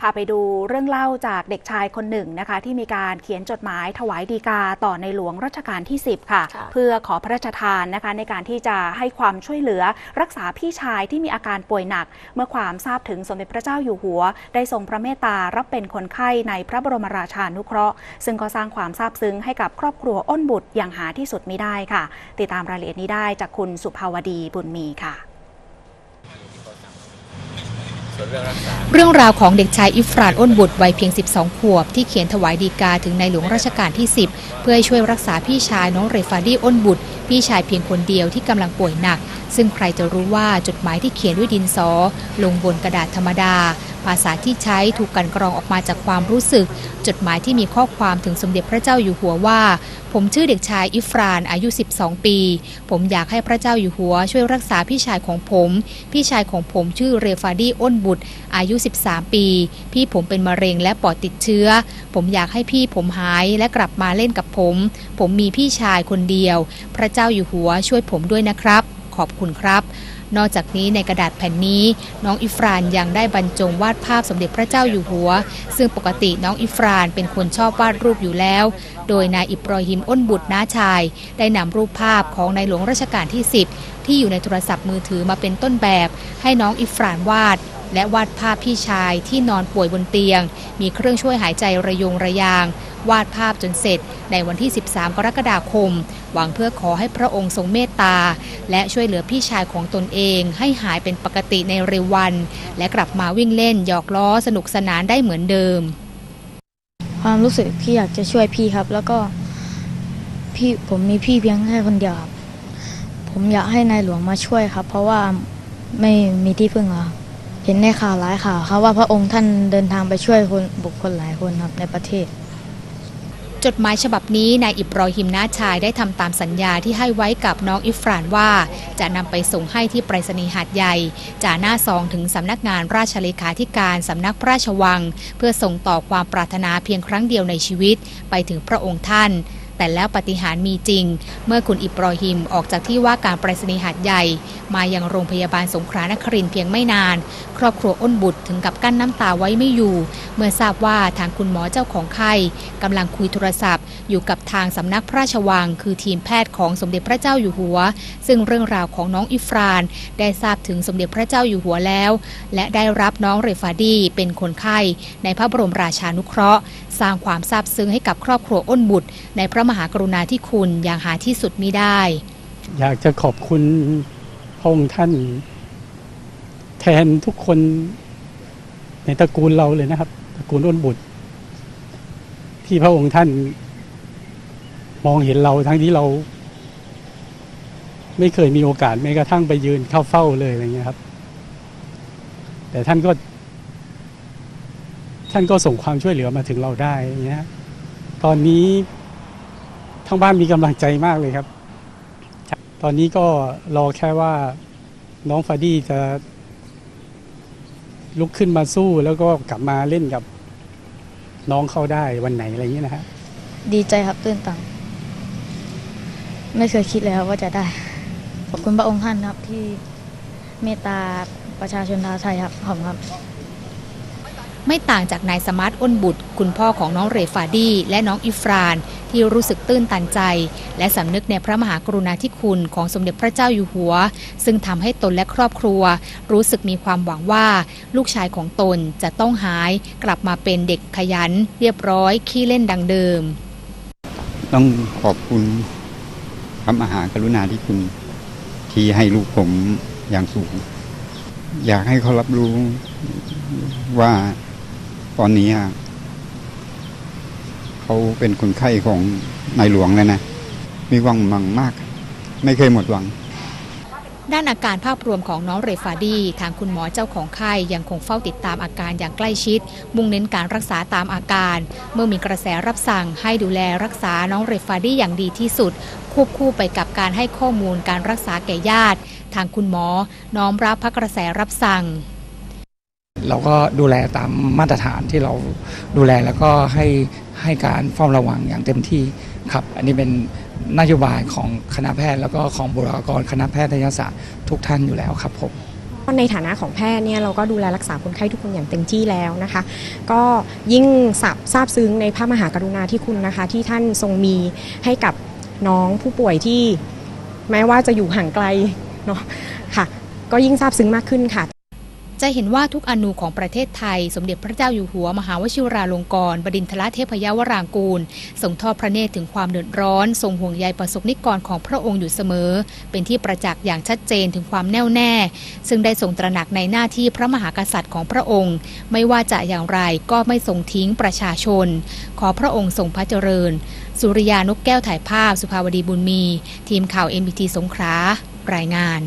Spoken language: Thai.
พาไปดูเรื่องเล่าจากเด็กชายคนหนึ่งนะคะ ที่มีการเขียนจดหมายถวายดีกาต่อในหลวงรัชกาลที่ 10ค่ะค่ะ เพื่อขอพระราชทานนะคะ ในการที่จะให้ความช่วยเหลือรักษาพี่ชายที่มีอาการป่วยหนัก เมื่อความทราบถึงสมเด็จพระเจ้าอยู่หัว ได้ทรงพระเมตตารับเป็นคนไข้ในพระบรมราชานุเคราะห์ ซึ่งก็สร้างความซาบซึ้งให้กับครอบครัวอ้นบุตรอย่างหาที่สุดมิได้ค่ะ ติดตามรายละเอียดนี้ได้จากคุณสุภาวดีบุญมีค่ะส่วน เรื่องราวของเด็กชายอิฟรานอ้นบุตรวัยเพียง 12 ขวบ ที่เขียนถวายดีกาถึงในหลวงรัชกาลที่ 10 เพื่อให้ช่วยรักษาพี่ชายน้องเรฟาดีอ้นบุตร พี่ชายเพียงคนเดียวที่กำลังป่วยหนัก ซึ่งใครจะรู้ว่าจดหมายที่เขียนด้วยดินสอ ลงบนกระดาษธรรมดา ภาษาที่ใช้ถูกกันกรองออกมาจากความรู้สึก จดหมายที่มีข้อความถึงสมเด็จพระเจ้าอยู่หัวว่า ผมชื่อเด็กชายอิฟรานอายุ 12 ปี ผมอยากให้พระเจ้าอยู่หัว ช่วยรักษาพี่ชายของผม พี่ชายของผมชื่อเรฟาดีอ้นบุตรอายุ 13 ปี พี่ผมเป็นมะเร็งและปอดติดเชื้อ ผมอยากให้พี่ผมหายและกลับมาเล่นกับผม ผมมีพี่ชายคนเดียว พระเจ้าอยู่หัวช่วยผมด้วยนะครับ ขอบคุณครับนอกจากนี้ในกระดาษแผ่นนี้ น้องอิฟรานยังได้บรรจงวาดภาพสมเด็จพระเจ้าอยู่หัว ซึ่งปกติน้องอิฟรานเป็นคนชอบวาดรูปอยู่แล้ว โดยนายอิบรอฮิมอ้นบุตรน้าชาย ได้นำรูปภาพของในหลวงรัชกาลที่ 10 ที่อยู่ในโทรศัพท์มือถือมาเป็นต้นแบบ ให้น้องอิฟรานวาด และวาดภาพพี่ชายที่นอนป่วยบนเตียง มีเครื่องช่วยหายใจระยงระยาง วาดภาพจนเสร็จ ในวันที่ 13 กรกฎาคม หวังเพื่อขอให้พระองค์ทรงเมตตา และช่วยเหลือพี่ชายของตนเอง ให้หายเป็นปกติในเร็ววัน และกลับมาวิ่งเล่นหยอกล้อสนุกสนานได้เหมือนเดิม ความรู้สึกที่อยากจะช่วยพี่ครับ แล้วก็พี่ผมมีพี่เพียงแค่คนเดียวครับผมอยากให้นายหลวงมาช่วยครับ เพราะว่าไม่มีที่พึ่งแล้วครับ เห็นในข่าวหลายข่าวครับว่าพระองค์ท่านเดินทางไปช่วยคนบุคคลหลายคนครับในประเทศ จดหมายฉบับนี้นายอิบรอฮิมนาชายได้ทำตามสัญญาที่ให้ไว้กับน้องอิฟรานว่า จะนำไปส่งให้ที่ไปรษณีย์หาดใหญ่จ่าหน้าซองถึงสำนักงานราชเลขาธิการสำนักพระราชวัง เพื่อส่งต่อความปรารถนาเพียงครั้งเดียวในชีวิตไปถึงพระองค์ท่าน แต่แล้วปฏิหารมีจริง เมื่อคุณอิบรอฮิมออกจากที่ว่าการไปรษณีย์หาดใหญ่ มายังโรงพยาบาลสงขลานครินเพียงไม่นาน ครอบครัวอ้นบุตรถึงกับกั้นน้ำตาไว้ไม่อยู่ เมื่อทราบว่าทางคุณหมอเจ้าของไข้กำลังคุยโทรศัพท์ อยู่กับทางสำนักพระราชวัง คือทีมแพทย์ของสมเด็จพระเจ้าอยู่หัว ซึ่งเรื่องราวของน้องอิฟราน ได้ทราบถึงสมเด็จพระเจ้าอยู่หัวแล้ว และได้รับน้องเรฟาดีเป็นคนไข้ในพระบรมราชานุเคราะห์ สร้างความซาบซึ้งให้กับครอบครัวอ้นบุตร ในพระมหากรุณาธิคุณอย่างหาที่สุดมิได้ อยากจะขอบคุณพระองค์ท่าน แทนทุกคนในตระกูลเราเลยนะครับ ตระกูลอ้นบุตร ที่พระองค์ท่านมองเห็นเราทั้งที่เรา ไม่เคยมีโอกาสแม้กระทั่งไปยืนเข้าเฝ้าเลยอะไรเงี้ยครับ แต่ท่านก็ ท่านก็ส่งความช่วยเหลือมาถึงเราได้อย่างเงี้ยตอนนี้ ทั้งบ้านมีกำลังใจมากเลยครับ ตอนนี้ก็รอแค่ว่าน้องฟาดี้จะลุกขึ้นมาสู้แล้วก็กลับมาเล่นกับน้องเขาได้วันไหนอะไรอย่างนี้ยนะฮะดีใจครับตื้นตันไม่เคยคิดเลยครับว่าจะได้ ขอบคุณพระองค์ท่านครับที่เมตตาประชาชนชาวไทยครับขอบคุณครับ ไม่ต่างจากนายสมาร์ทอ้นบุตร คุณพ่อของน้องเรฟาดีและน้องอิฟราน ที่รู้สึกตื้นตันใจ และสำนึกในพระมหากรุณาธิคุณของสมเด็จพระเจ้าอยู่หัว ซึ่งทำให้ตนและครอบครัว รู้สึกมีความหวังว่า ลูกชายของตนจะต้องหายกลับมาเป็นเด็กขยัน เรียบร้อยขี้เล่นดังเดิม ต้องขอบคุณพระมหากรุณาธิคุณที่ให้ลูกผมอย่างสูง อยากให้เขารับรู้ว่าตอนนี้ เขาเป็นคนไข้ของนายหลวงแล้วนะ มีหวังมังมาก ไม่เคยหมดหวัง ด้านอาการภาพรวมของน้องเรฟาดีทางคุณหมอเจ้าของไข้ยังคงเฝ้าติดตามอาการอย่างใกล้ชิด มุ่งเน้นการรักษาตามอาการ เมื่อมีกระแสรับสั่งให้ดูแลรักษาน้องเรฟาดีอย่างดีที่สุด ควบคู่ไปกับการให้ข้อมูลการรักษาแก่ญาติ ทางคุณหมอน้อมรับพระกระแสรับสั่งเราก็ดูแลตามมาตรฐานที่เราดูแลแล้วก็ให้ ให้การเฝ้าระวังอย่างเต็มที่ครับ อันนี้เป็นนโยบายของคณะแพทย์แล้วก็ของบุคลากรคณะแพทยศาสตร์ทุกท่านอยู่แล้วครับผมในฐานะของแพทย์เนี่ยเราก็ดูแลรักษาคนไข้ทุกคนอย่างเต็มที่แล้วนะคะ ก็ยิ่งซาบซาบซึ้งในพระมหากรุณาธิคุณนะคะ ที่ท่านทรงมีให้กับน้องผู้ป่วยที่แม้ว่าจะอยู่ห่างไกลเนาะค่ะ ก็ยิ่งซาบซึ้งมากขึ้นค่ะ จะเห็นว่าทุกอนูของประเทศไทย สมเด็จพระเจ้าอยู่หัวมหาวชิราลงกรณบดินทรเทพยาวรางกูลส่งทอดพระเนตรถึงความเดือดร้อน ทรงห่วงใยประสบนิกรของพระองค์อยู่เสมอ เป็นที่ประจักษ์อย่างชัดเจนถึงความแน่วแน่ ซึ่งได้ทรงตระหนักในหน้าที่พระมหากษัตริย์ของพระองค์ ไม่ว่าจะอย่างไรก็ไม่ทรงทิ้งประชาชน ขอพระองค์ทรงพระเจริญ สุริยานกแก้วถ่ายภาพ สุภาวดีบุญมี ทีมข่าว MBT สงขลารายงาน